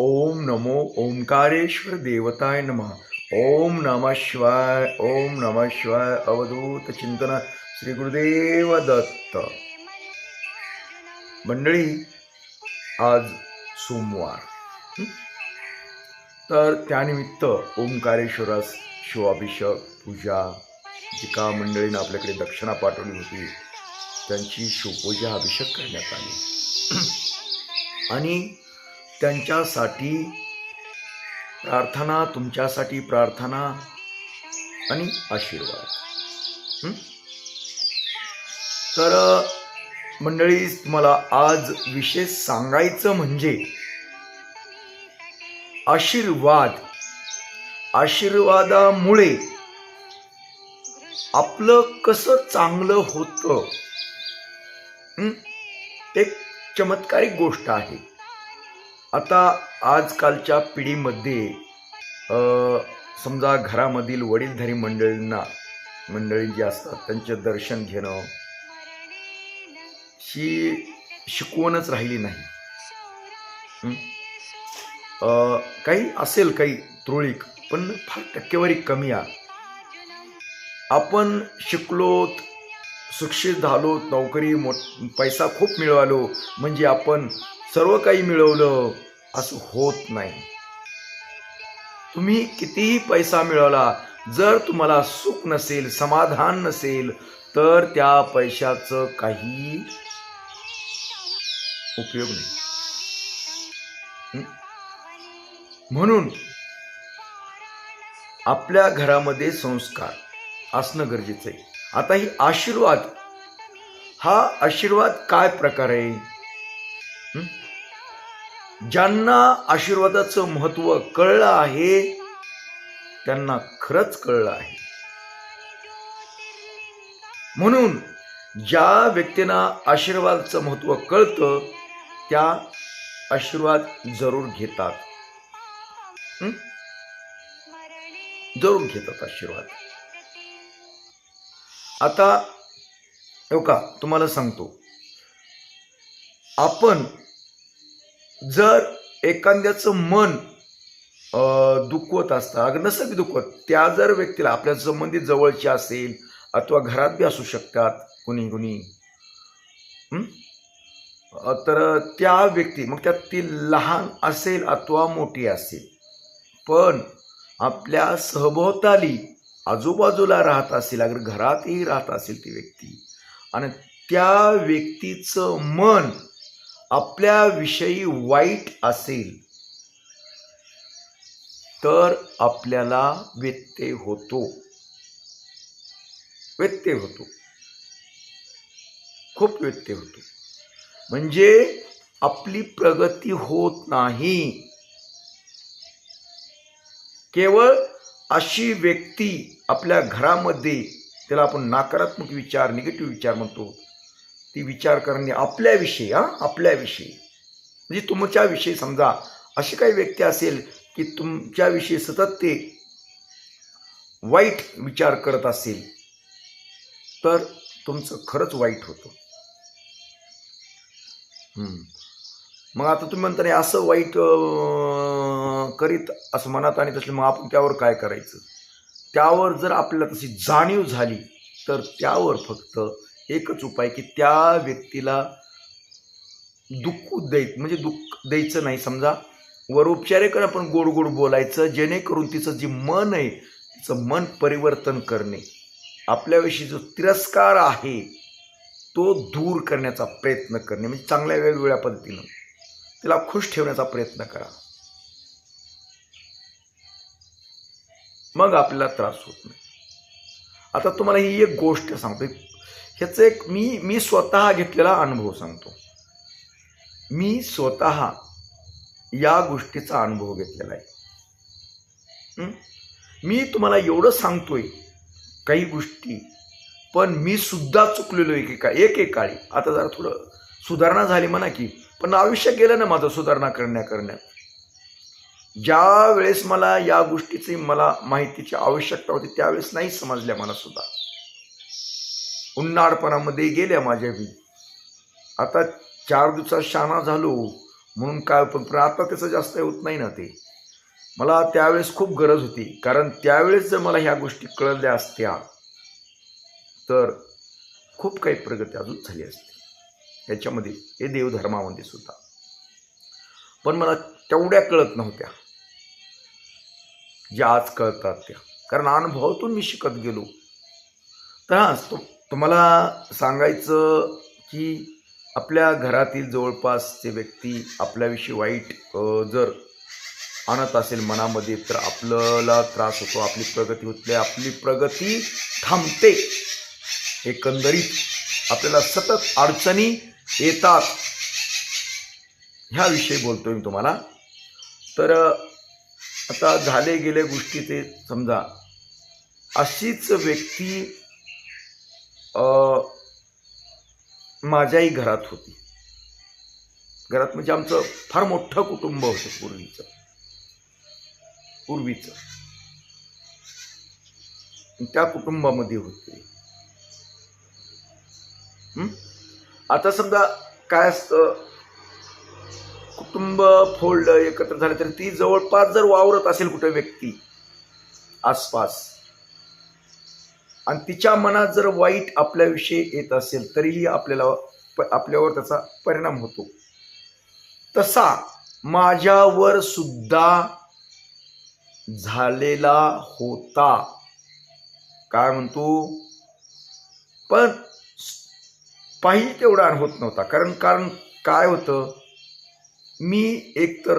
ओम नमो ओंकारेश्वर देवताय नमः। ओम नमः शिवाय ओम नमः शिवाय अवधूत चिंतन श्री गुरुदेव दत्त। मंडळी आज सोमवार तर त्यानिमित्त ओंकारेश्वरास शिवाभिषेक पूजा जी का मंडळीनं आपल्याकडे दक्षिणा पाठवली होती त्यांची शिवपूजा अभिषेक करण्यात आली. आणि त्यांच्यासाठी प्रार्थना तुमच्यासाठी प्रार्थना आणि आशीर्वाद. तर मंडळी तुम्हाला आज विशेष सांगायचं म्हणजे आशीर्वाद. आशीर्वादामुळे आपलं कसं चांगलं होतं? ते एक चमत्कारिक गोष्ट आहे. आता आजकालच्या पिढीमध्ये समजा घरामधील वडीलधारी मंडळींना मंडळी जी असतात त्यांचे दर्शन घेणं ही शिकवणच राहिली नाही. काही असेल काही तुरळीक पण फार टक्केवारी कमी आहे आपण शिकलोत सुशिक्षित झालो नोकरी मोठ पैसा खूप मिळवालो म्हणजे आपण सर्व काही मिळवलं असं होत नाही. तुम्ही कितीही पैसा मिळवला जर तुम्हाला सुख नसेल समाधान नसेल तर त्या पैशाचं काही उपयोग नाही. म्हणून आपल्या घरामध्ये संस्कार असणं गरजेचं आहे. आता ही आशीर्वाद हा आशीर्वाद काय प्रकार? आहे ज्यांना आशीर्वादाचं महत्त्व कळलं आहे त्यांना खरंच कळलं आहे. म्हणून ज्या व्यक्तींना आशीर्वादाचं महत्त्व कळतं त्या आशीर्वाद जरूर घेतात. जरूर घेतात आशीर्वाद. आता हो का तुम्हाला सांगतो. आपण जर एखाद्याचं मन दुखवत असतं अगं नसतं बी दुखवत त्या जर व्यक्तीला आपल्या संबंधित जवळची असेल अथवा घरात बी असू शकतात कुणी कुणी तर त्या व्यक्ती मग त्यात ती लहान असेल अथवा मोठी असेल पण आपल्या सहभोवताली आजूबाजूला राहत असेल अगर घरातही राहत असेल ती व्यक्ती आणि त्या व्यक्तीचं मन आपल्याविषयी वाईट असेल तर आपल्याला व्यत्यय होतो. व्यत्यय होतो. खूप व्यत्यय होतो. म्हणजे आपली प्रगती होत नाही. केवळ अशी व्यक्ती आपल्या घरामध्ये त्याला आपण नकारात्मक विचार निगेटिव्ह विचार म्हणतो ती विचार करणे आपल्याविषयी हा आपल्याविषयी म्हणजे तुमच्याविषयी समजा अशी काही व्यक्ती असेल की तुमच्याविषयी सतत ते वाईट विचार करत असेल तर तुमचं खरंच वाईट होतं. मग आता तुम्ही म्हणता नाही असं वाईट करीत असं मनात आणि तसलं मग आपण त्यावर काय करायचं? त्यावर जर आपल्याला तशी जाणीव झाली तर त्यावर फक्त एकच उपाय की त्या व्यक्तीला दुःख द्याय म्हणजे दुःख द्यायचं नाही. समजा वरोपचारेकडे आपण गोड गोड बोलायचं जेणेकरून तिचं जे मन आहे तिचं मन परिवर्तन करणे. आपल्याविषयी जो तिरस्कार आहे तो दूर करण्याचा प्रयत्न करणे. म्हणजे चांगल्या वेगवेगळ्या पद्धतीनं. तिला खुश ठेवण्याचा प्रयत्न करा. मग आपल्याला त्रास होत नाही. आता तुम्हाला ही एक गोष्ट सांगतो. ह्याचं एक मी मी स्वतः घेतलेला अनुभव सांगतो. मी स्वतः या गोष्टीचा अनुभव घेतलेला आहे. मी तुम्हाला एवढं सांगतोय काही गोष्टी पण मी सुद्धा चुकलेलो एकेका एक एक आता जरा थोडं सुधारणा झाली म्हणा की पण आयुष्य गेलं ना माझं सुधारणा करण्या करण्यात ज्या वेळेस मला या गोष्टीची मला माहितीची आवश्यकता होती त्यावेळेस नाही समजल्या मला सुद्धा. उन्हाळपणामध्ये गेल्या माझ्या बी आता चार दिवसात शाणा झालो म्हणून काय पण पण आता त्याचं जास्त होत नाही ना ते. मला त्यावेळेस खूप गरज होती कारण त्यावेळेस जर मला ह्या गोष्टी कळल्या असत्या तर खूप काही प्रगती अजून झाली असते. याच्यामध्ये हे देवधर्मामध्ये सुद्धा. पण मला तेवढ्या कळत नव्हत्या ज्या आज कळतात त्या. कारण अनुभवातून मी शिकत गेलो. तर हां तुम्हाला सांगायचं की आपल्या घरातील जवळपासचे व्यक्ती आपल्याविषयी वाईट जर आणत असेल मनामध्ये तर आपल्याला त्रास होतो आपली प्रगती होत आपली प्रगती थांबते. एकंदरीत आपल्याला सतत अडचणी येतात. ह्याविषयी बोलतोय मी तुम्हाला. तर आता झाले गेले गोष्टी ते समजा अशीच व्यक्ती माझ्याही घरात होती. घरात म्हणजे आमचं फार मोठं कुटुंब होतं पूर्वीचं. पूर्वीचं. त्या कुटुंबामध्ये होते. आता समजा काय असतं? कुटुंब फोल्ड एकत्र झालं तर ती जवळपास जर वावरत असेल कुठे व्यक्ती आसपास आणि तिच्या मनात जर वाईट आपल्याविषयी येत असेल तरीही आपल्याला प- आपल्यावर त्याचा परिणाम होतो. तसा माझ्यावर सुद्धा झालेला होता. काय म्हणतो? पण पाहिजे तेवढा होत नव्हता. कारण कारण काय होतं? मी एकतर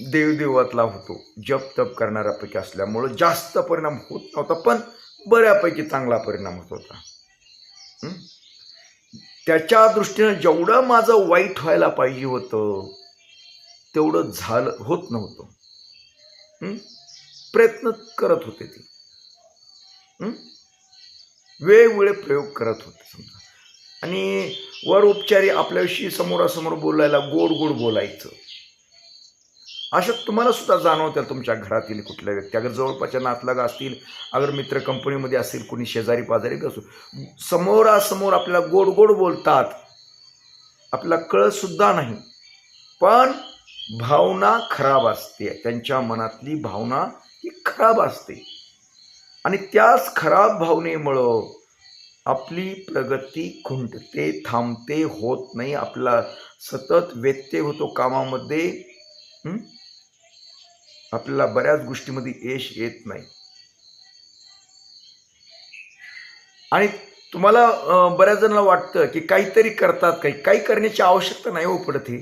देवदेवातला होतो. जप तप करणाऱ्यापैकी असल्यामुळं जास्त परिणाम होत नव्हता. पण बऱ्यापैकी चांगला परिणाम होत होता. त्याच्या दृष्टीनं जेवढं माझं वाईट व्हायला पाहिजे होतं तेवढं झालं होत नव्हतं. प्रयत्न करत होते ते. वेगवेगळे प्रयोग करत होते समजा. आणि वर उपचारी आपल्याविषयी समोरासमोर बोलायला गोड गोड बोलायचं. अशा तुम्हाला सुद्धा जाणवतील तुमच्या घरातील कुठल्या व्यक्ती? अगर जवळपासच्या नातलाग असतील अगर मित्र कंपनीमध्ये असतील कोणी शेजारी पाजारी असो समोरासमोर आपल्याला गोड गोड बोलतात. आपल्याला कळसुद्धा नाही. पण भावना खराब असते. त्यांच्या मनातली भावना ही खराब असते. आणि त्याच खराब भावनेमुळं आपली प्रगती खुंटते थांबते होत नाही. आपला सतत व्यत्यय होतो कामामध्ये. आपल्याला बऱ्याच गोष्टीमध्ये यश येत नाही. आणि तुम्हाला बऱ्याच जणांना वाटतं की काहीतरी करतात काही काही करण्याची आवश्यकता नाही हो पडत हे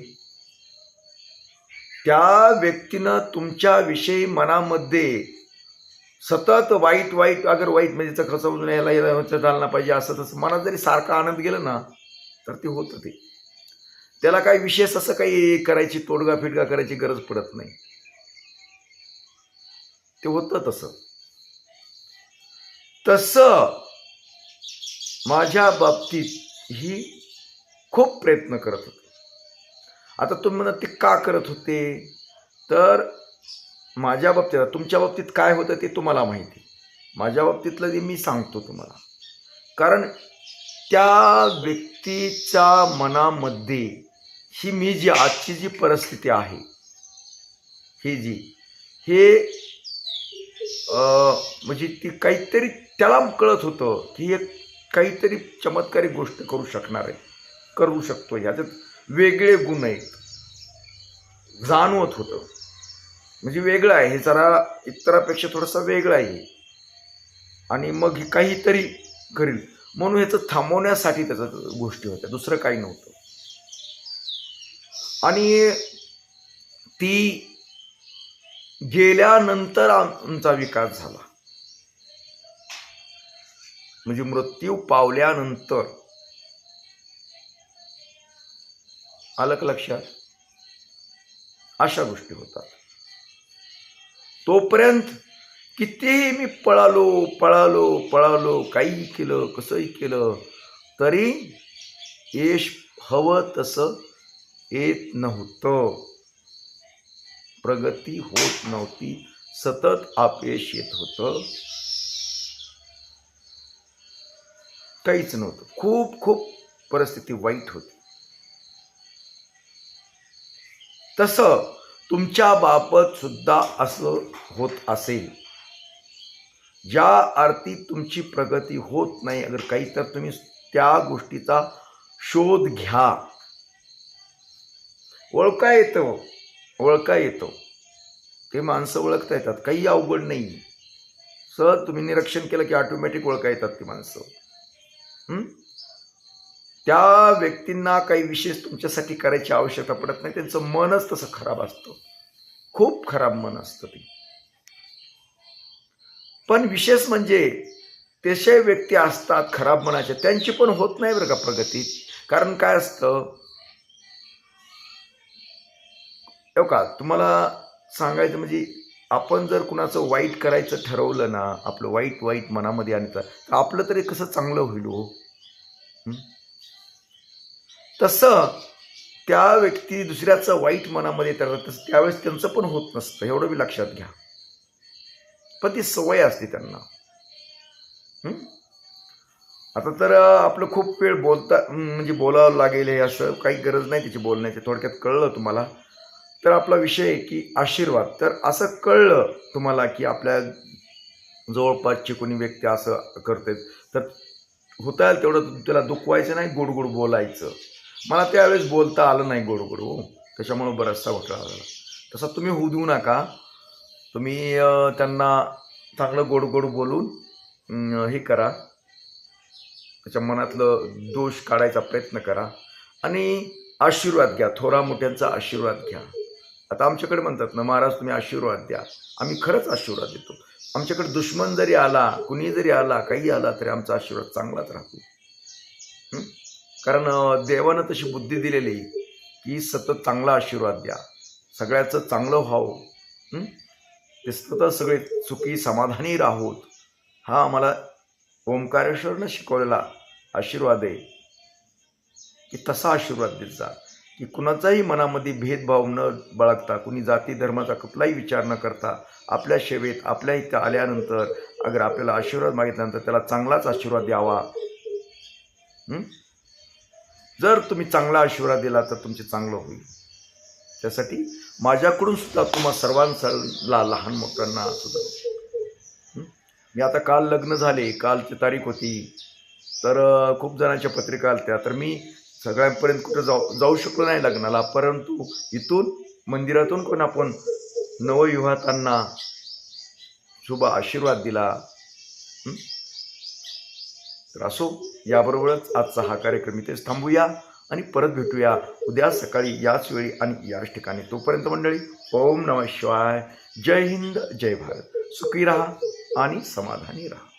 त्या व्यक्तीनं तुमच्याविषयी मनामध्ये सतत वाईट वाईट अगर वाईट म्हणजे त्याचं याला समजून यायला यायला चालना पाहिजे असं तसं मनात जरी सारखा आनंद गेलं ना तर ते होतं ते. त्याला काही विशेष असं काही करायची तोडगा फिडगा करायची गरज पडत नाही. ते होतं तसं. तसं माझ्या बाबतीत ही खूप प्रयत्न करत होते. आता तुम्ही म्हणत ते का करत होते? तर माझ्या बाबतीत तुमच्या बाबतीत काय होतं ते तुम्हाला माहिती. माझ्या बाबतीतलं जे मी सांगतो तुम्हाला. कारण त्या व्यक्तीच्या मनामध्ये ही मी जी आजची जी परिस्थिती आहे ही जी हे म्हणजे ती काहीतरी त्याला कळत होतं की एक काहीतरी चमत्कारी गोष्ट करू शकणार आहे करू शकतो ह्याच्यात वेगळे गुण आहेत. जाणवत होतं. म्हणजे वेगळं आहे हे जरा इतरापेक्षा थोडंसं वेगळं आहे. आणि मग काहीतरी करील म्हणून ह्याचं थांबवण्यासाठी त्याचं गोष्टी होत्या दुसरं काही नव्हतं. आणि ती गेल्यानंतर आमचा विकास झाला. म्हणजे मृत्यू पावल्यानंतर. आलं का लक्षात? अशा गोष्टी होतात. तोपर्यंत कितीही मी पळालो पळालो पळालो काही केलं कसंही केलं तरी यश हवं तसं येत नव्हतं. प्रगती होत नव्हती. सतत अपयश येत होतं. काहीच नव्हतं. खूप खूप परिस्थिती वाईट होती. तसं तुमच्या बाबत सुद्धा असं होत असेल. ज्या अर्थी तुमची प्रगती होत नाही अगर काही तर तुम्ही त्या गोष्टीचा शोध घ्या. ओळखा येतं. ओळखा येतो. ते माणसं ओळखता येतात. काही अवघड नाही. सहज तुम्ही निरीक्षण केलं की ऑटोमॅटिक ओळखा येतात ती माणसं. त्या व्यक्तींना काही विशेष तुमच्यासाठी करायची आवश्यकता पडत नाही. त्यांचं मनच तसं खराब असतं. खूप खराब मन असतं ते. पण विशेष म्हणजे तसे व्यक्ती असतात खराब मनाचे. त्यांची पण होत नाही बरं का प्रगती. कारण काय असतं? हो का? तुम्हाला सांगायचं म्हणजे आपण जर कुणाचं वाईट करायचं ठरवलं ना आपलं वाईट वाईट मनामध्ये आणायचं तर आपलं तरी कसं चांगलं होईल हो? तसं त्या व्यक्ती दुसऱ्याचं वाईट मनामध्ये येतात तसं त्यावेळेस त्यांचं पण होत नसतं एवढं बी लक्षात घ्या. पण ती सवय असते त्यांना. आता तर आपलं खूप वेळ बोलता म्हणजे बोलावं लागेल हे असं काही गरज नाही त्याची बोलण्याची थोडक्यात कळलं तुम्हाला. तर आपला विषय आहे की आशीर्वाद. तर असं कळलं तुम्हाला की आपल्या जवळपासची कोणी व्यक्ती असं करते तर होता येईल तेवढं त्याला दुखवायचं नाही गोड गोड बोलायचं. मला त्यावेळेस बोलता आलं नाही गोडगोड हो. त्याच्यामुळं बराचसा घोटाळा झाला. तसा तुम्ही होऊ देऊ नका. तुम्ही त्यांना चांगलं गोड गोड बोलून हे करा. त्याच्या मनातलं दोष काढायचा प्रयत्न करा. आणि आशीर्वाद घ्या. थोरा मोठ्यांचा आशीर्वाद घ्या. आता आमच्याकडे म्हणतात ना महाराज तुम्ही आशीर्वाद द्या. आम्ही खरंच आशीर्वाद देतो. आमच्याकडे दुश्मन जरी आला कुणी जरी आला काही आला तरी आमचा आशीर्वाद चांगलाच राहतो. कारण देवानं तशी बुद्धी दिलेली की सतत चांगला आशीर्वाद द्या. सगळ्याचं चांगलं व्हावं. ते सतत सगळे चुकी समाधानी राहोत. हा आम्हाला ओंकारेश्वरनं शिकवलेला आशीर्वाद आहे की तसा आशीर्वाद देत जा. की कुणाचाही मनामध्ये भेदभाव न बाळगता कुणी जाती धर्माचा कुठलाही विचार न करता आपल्या सेवेत आपल्या इथं आल्यानंतर अगर आपल्याला आशीर्वाद मागितल्यानंतर त्याला चांगलाच आशीर्वाद द्यावा. जर तुम्ही चांगला आशीर्वाद दिला तर तुमचे चांगलं होईल. त्यासाठी माझ्याकडून सुद्धा तुम्हा सर्वांसाला लहान मोठ्यांना सुद्धा. मी आता काल लग्न झाले कालची तारीख होती. तर खूप जणांच्या पत्रिका आल्या तर मी सगळ्यांपर्यंत कुठं जाऊ जाऊ शकलो नाही लग्नाला परंतु इथून मंदिरातून पण आपण नवविवाहतांना शुभ आशीर्वाद दिला तर असो याबरोबरच आजचा हा कार्यक्रम इथेच थांबूया आणि परत भेटूया उद्या सकाळी याच वेळी आणि याच ठिकाणी. तोपर्यंत मंडळी ओम नमः शिवाय. जय हिंद जय भारत. सुखी राहा आणि समाधानी राहा.